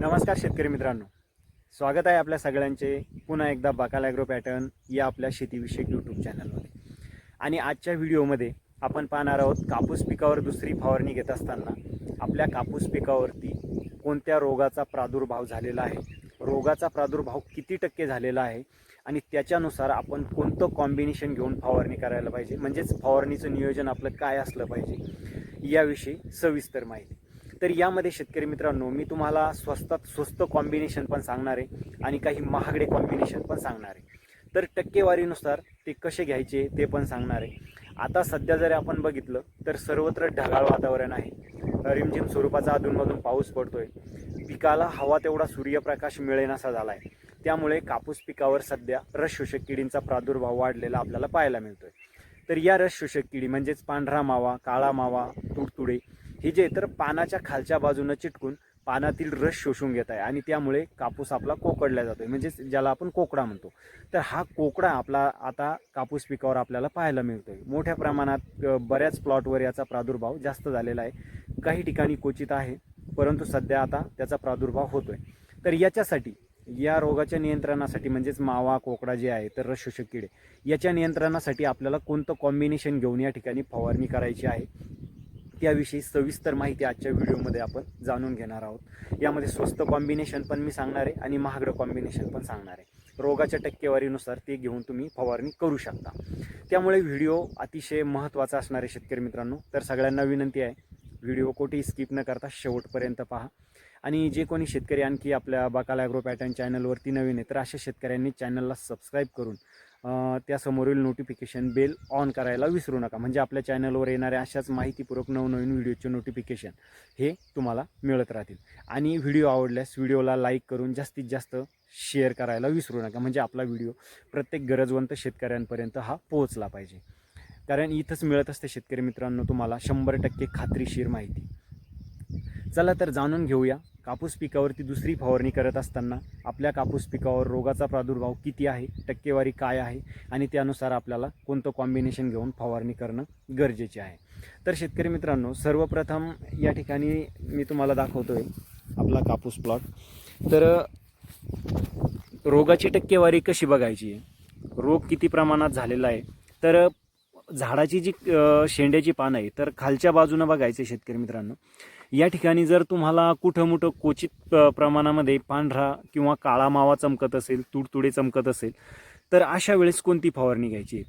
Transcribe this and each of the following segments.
नमस्कार शेतकरी मित्रांनो. स्वागत आहे आपल्या सगळ्यांचे. पुन्हा एकदा बाकाल ॲग्रो पॅटर्न या आपल्या शेतीविषयक यूट्यूब चॅनलमध्ये आणि आजच्या व्हिडिओमध्ये आपण पाहणार आहोत कापूस पिकावर दुसरी फवारणी घेत असताना आपल्या कापूस पिकावरती कोणत्या रोगाचा प्रादुर्भाव झालेला आहे? रोगाचा प्रादुर्भाव किती टक्के झालेला आहे? आणि त्याच्यानुसार आपण कोणतं कॉम्बिनेशन घेऊन फवारणी करायला पाहिजे? म्हणजेच फवारणीचं नियोजन आपलं काय असलं पाहिजे? याविषयी सविस्तर माहिती. तर यामध्ये शेतकरी मित्रांनो मी तुम्हाला स्वस्तात स्वस्त कॉम्बिनेशन पण सांगणार आहे आणि काही महागडे कॉम्बिनेशन पण सांगणार आहे. तर टक्केवारीनुसार ते कसे घ्यायचे ते पण सांगणार आहे. आता सध्या जर आपण बघितलं तर सर्वत्र ढगाळ वातावरण आहे. रिमझिम स्वरूपाचा अधूनमधून पाऊस पडतोय. पिकाला हवा तेवढा सूर्यप्रकाश मिळेनासा झाला आहे त्यामुळे कापूस पिकावर सध्या रस शोषक किडींचा प्रादुर्भाव वाढलेला आपल्याला पाहायला मिळतोय. तर या रस शोषक किडी म्हणजेच पांढरा मावा काळा मावा तुडतुडे हे जे तर पानाच्या खालच्या बाजूनं चिटकून पानातील रस शोषून घेत आहे आणि त्यामुळे कापूस आपला कोकडला जातोय म्हणजेच ज्याला आपण कोकडा म्हणतो. तर हा कोकडा आपला आता कापूस पिकावर आपल्याला पाहायला मिळतोय. मोठ्या प्रमाणात बऱ्याच प्लॉटवर याचा प्रादुर्भाव जास्त झालेला आहे. काही ठिकाणी क्वचित आहे परंतु सध्या आता त्याचा प्रादुर्भाव होतोय. तर याच्यासाठी या रोगाच्या नियंत्रणासाठी म्हणजेच मावा कोकडा जे आहे तर रस शोषक किडे याच्या नियंत्रणासाठी आपल्याला कोणतं कॉम्बिनेशन घेऊन या ठिकाणी फवारणी करायची आहे? त्याविषयी सविस्तर माहिती आजच्या व्हिडिओमध्ये आपण जाणून घेणार आहोत. यामध्ये स्वस्त कॉम्बिनेशन पण मी सांगणार आहे आणि महागडं कॉम्बिनेशन पण सांगणार आहे. रोगाच्या टक्केवारीनुसार ते घेऊन तुम्ही फवारणी करू शकता. त्यामुळे व्हिडिओ अतिशय महत्त्वाचा असणार आहे शेतकरी मित्रांनो. तर सगळ्यांना विनंती आहे व्हिडिओ कोठेही स्किप न करता शेवटपर्यंत पहा. आणि जे कोणी शेतकरी आणखी आपल्या बाकाल ॲग्रो पॅटर्न चॅनलवरती नवीन आहे तर अशा शेतकऱ्यांनी चॅनलला सबस्क्राईब करून त्यासमोरील नोटिफिकेशन बेल ऑन करायला विसरू नका. म्हणजे आपल्या चॅनलवर येणाऱ्या अशाच माहितीपूर्वक नवनवीन व्हिडिओचे नोटिफिकेशन हे तुम्हाला मिळत राहतील. आणि व्हिडिओ आवडल्यास व्हिडिओला लाईक करून जास्तीत जास्त शेअर करायला विसरू नका. म्हणजे आपला व्हिडिओ प्रत्येक गरजवंत शेतकऱ्यांपर्यंत हा पोहोचला पाहिजे. कारण इथंच मिळत असते शेतकरी मित्रांनो तुम्हाला शंभर टक्के खात्रीशीर माहिती. चला तर जाणून घेऊया कापूस पिकावरती दुसरी फवारणी करत असताना आपल्या कापूस पिकावर रोगाचा प्रादुर्भाव किती आहे टक्केवारी काय आहे आणि त्यानुसार आपल्याला कोणतं कॉम्बिनेशन घेऊन फवारणी करणं गरजेचे आहे. तर शेतकरी मित्रांनो सर्वप्रथम या ठिकाणी मी तुम्हाला दाखवतो आहे आपला कापूस प्लॉट तर रोगाची टक्केवारी कशी बघायची आहे? रोग किती प्रमाणात झालेला आहे? तर झाडाची जी शेंड्याची पानं आहे तर खालच्या बाजूनं बघायचे शेतकरी मित्रांनो. या ठिकाणी जर तुम्हाला कुठं मोठं क्वचित प्रमाणामध्ये पांढरा किंवा काळा मावा चमकत असेल तुडतुडे चमकत असेल तर अशा वेळेस कोणती फवारणी घ्यायची?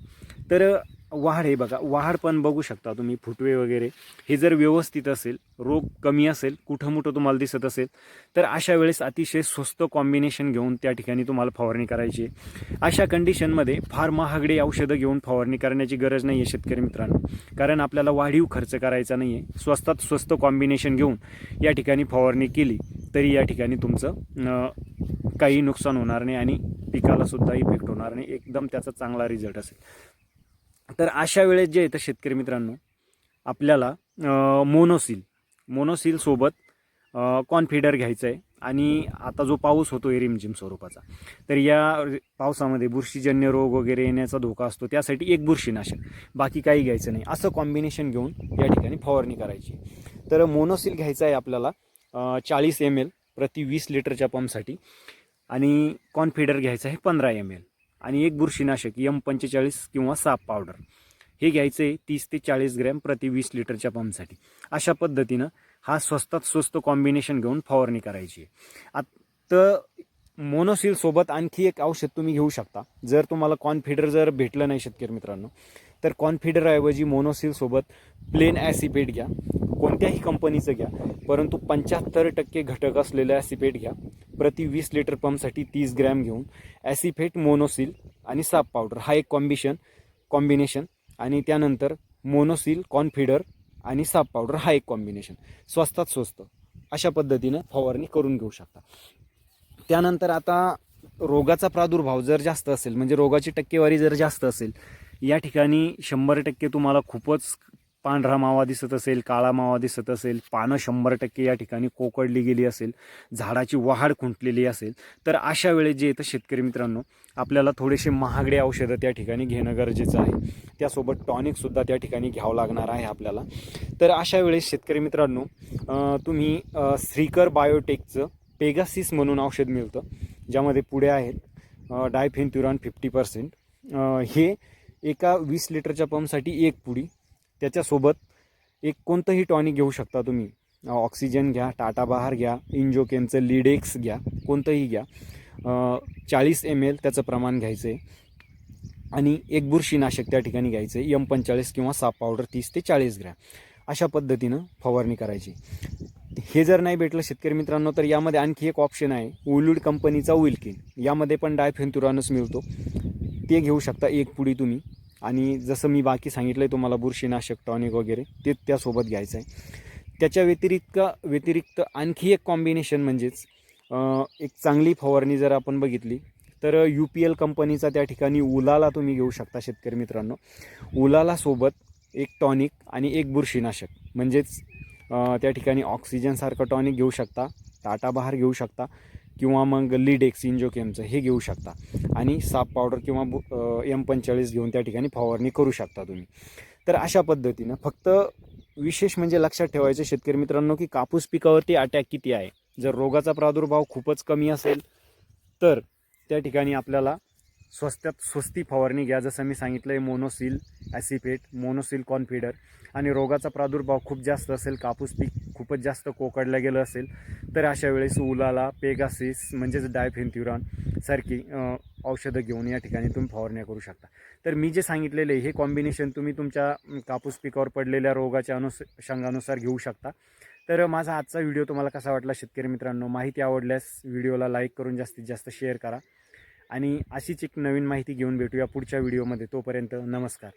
तर वाढ आहे बघा. वाढ पण बघू शकता तुम्ही फुटवे वगैरे. हे जर व्यवस्थित असेल रोग कमी असेल कुठं मोठं तुम्हाला दिसत असेल तर अशा वेळेस अतिशय स्वस्त कॉम्बिनेशन घेऊन त्या ठिकाणी तुम्हाला फवारणी करायची आहे. अशा कंडिशनमध्ये फार महागडे औषधं घेऊन फवारणी करण्याची गरज नाही आहे शेतकरी मित्रांनो. कारण आपल्याला वाढीव खर्च करायचा नाही आहे स्वस्तात स्वस्त कॉम्बिनेशन घेऊन या ठिकाणी फवारणी केली तरी या ठिकाणी तुमचं काही नुकसान होणार नाही आणि पिकालासुद्धा इफेक्ट होणार नाही. एकदम त्याचा चांगला रिझल्ट असेल. तर अशा वेळेस जे आहे तर शेतकरी मित्रांनो आपल्याला मोनोसिल मोनोसिलसोबत कॉन्फिडर घ्यायचं आहे आणि आता जो पाऊस होतो रिमझिम स्वरूपाचा तर या पावसामध्ये बुरशीजन्य रोग वगैरे येण्याचा धोका असतो त्यासाठी एक बुरशीनाशक. बाकी काही घ्यायचं नाही. असं कॉम्बिनेशन घेऊन या ठिकाणी फवारणी करायची. तर मोनोसिल घ्यायचं आहे आपल्याला चाळीस एम एल प्रति वीस लिटरच्या पंपसाठी. आणि कॉन्फिडर घ्यायचं आहे पंधरा एम एल आणि एक बुरशीनाशक यम पंचेचाळीस किंवा साप पावडर हे घ्यायचं आहे तीस ते चाळीस ग्रॅम प्रति वीस लिटरच्या पंपसाठी. अशा पद्धतीनं हा स्वस्तात स्वस्त कॉम्बिनेशन घेऊन फवारणी करायची आहे. आता मोनोसिल सोबत आणखी एक औषध तुम्ही घेऊ शकता. जर तुम्हाला कॉन्फिडर जर भेटलं नाही शेतकरी मित्रांनो तर कॉन्फिडरऐवजी मोनोसिल सोबत प्लेन ॲसिपेट घ्या. कोणत्याही कंपनीचं घ्या परंतु पंच्याहत्तर टक्के घटक असलेलं ॲसिपेट घ्या. प्रति वीस लिटर पंपसाठी तीस ग्रॅम घेऊन ॲसिफेट मोनोसिल आणि साप पावडर हा एक कॉम्बिशन कॉम्बिनेशन आणि त्यानंतर मोनोसिल कॉन्फिडर आणि साप पावडर हा एक कॉम्बिनेशन. स्वस्तात स्वस्त. अशा पद्धतीनं फवारणी करून घेऊ शकता. त्यानंतर आता रोगाचा प्रादुर्भाव जर जास्त असेल म्हणजे रोगाची टक्केवारी जर जास्त असेल या ठिकाणी शंभर टक्के तुम्हाला खूपच पांढरा मावा दिसत असेल काळा मावा दिसत असेल पानं शंभर टक्के या ठिकाणी कोकडली गेली असेल झाडाची वाढ खुंटलेली असेल तर अशा वेळेस जे येतं शेतकरी मित्रांनो आपल्याला थोडेसे महागडे औषधं त्या ठिकाणी घेणं गरजेचं आहे. त्यासोबत टॉनिकसुद्धा त्या ठिकाणी घ्यावं लागणार आहे आपल्याला. तर अशा वेळेस शेतकरी मित्रांनो तुम्ही श्रीकर बायोटेकचं पेगासिस म्हणून औषध मिळतं ज्यामध्ये पुढे आहेत डायफेन्थ्युरॉन फिफ्टी पर्सेंट हे एका वीस लिटरच्या पंपसाठी एक पुडी. त्याच्यासोबत एक कोणतंही टॉनिक घेऊ शकता तुम्ही. ऑक्सिजन घ्या टाटा बहार घ्या इंजोकेमचं लिडेक्स घ्या कोणतंही घ्या. चाळीस एम एल त्याचं प्रमाण घ्यायचं आहे आणि एक बुरशीनाशक त्या ठिकाणी घ्यायचं आहे यम पंचेचाळीस किंवा साप पावडर तीस ते चाळीस ग्रॅम. अशा पद्धतीनं फवारणी करायची. हे जर नाही भेटलं शेतकरी मित्रांनो तर यामध्ये आणखी एक ऑप्शन आहे. ओलूड कंपनीचा विल्किन यामध्ये पण डायफेन्थुरानस मिळतो. ते घेऊ शकता एक पुडी तुम्ही. आणि जसं मी बाकी सांगितलं आहे तुम्हाला बुरशीनाशक टॉनिक वगैरे ते त्यासोबत घ्यायचं आहे. त्याच्या व्यतिरिक्त व्यतिरिक्त आणखी एक कॉम्बिनेशन म्हणजेच एक चांगली फवारणी जर आपण बघितली तर यू पी एल कंपनीचा त्या ठिकाणी उलाला तुम्ही घेऊ शकता शेतकरी मित्रांनो. उलालासोबत एक टॉनिक आणि एक बुरशीनाशक. म्हणजेच त्या ठिकाणी ऑक्सिजनसारखं टॉनिक घेऊ शकता टाटा बहार घेऊ शकता किंवा मग लिडेक्स इंजोकेमचं हे घेऊ शकता. आणि साप पावडर किंवा बु एम पंचेचाळीस घेऊन त्या ठिकाणी फवारणी करू शकता तुम्ही. तर अशा पद्धतीनं फक्त विशेष म्हणजे लक्षात ठेवायचं शेतकरी मित्रांनो की कापूस पिकावरती अटॅक किती आहे. जर रोगाचा प्रादुर्भाव खूपच कमी असेल तर त्या ठिकाणी आपल्याला स्वस्तात स्वस्ती फवारणी घ्या जसं मी सांगितलं आहे मोनोसिल ॲसिफेट मोनोसिल कॉन्फिडर आणि रोगाचा प्रादुर्भाव खूप जास्त असेल कापूस पीक खूपच जास्त कोकडलं गेलं असेल तर अशा वेळेस उलाला पेगासिस म्हणजेच डायफेन्थ्युरॉन सारखी औषधं घेऊन या ठिकाणी तुम्ही फवारण्या करू शकता. तर मी जे सांगितलेले हे कॉम्बिनेशन तुम्ही तुमच्या कापूस पिकावर पडलेल्या रोगाच्या अनुषंगानुसार घेऊ शकता. तर माझा आजचा व्हिडिओ तुम्हाला कसा वाटला शेतकरी मित्रांनो? माहिती आवडल्यास व्हिडिओला लाईक करून जास्तीत जास्त शेअर करा. आणि अशीच एक नवीन माहिती घेऊन भेटूया पुढच्या व्हिडिओमध्ये. तोपर्यंत नमस्कार.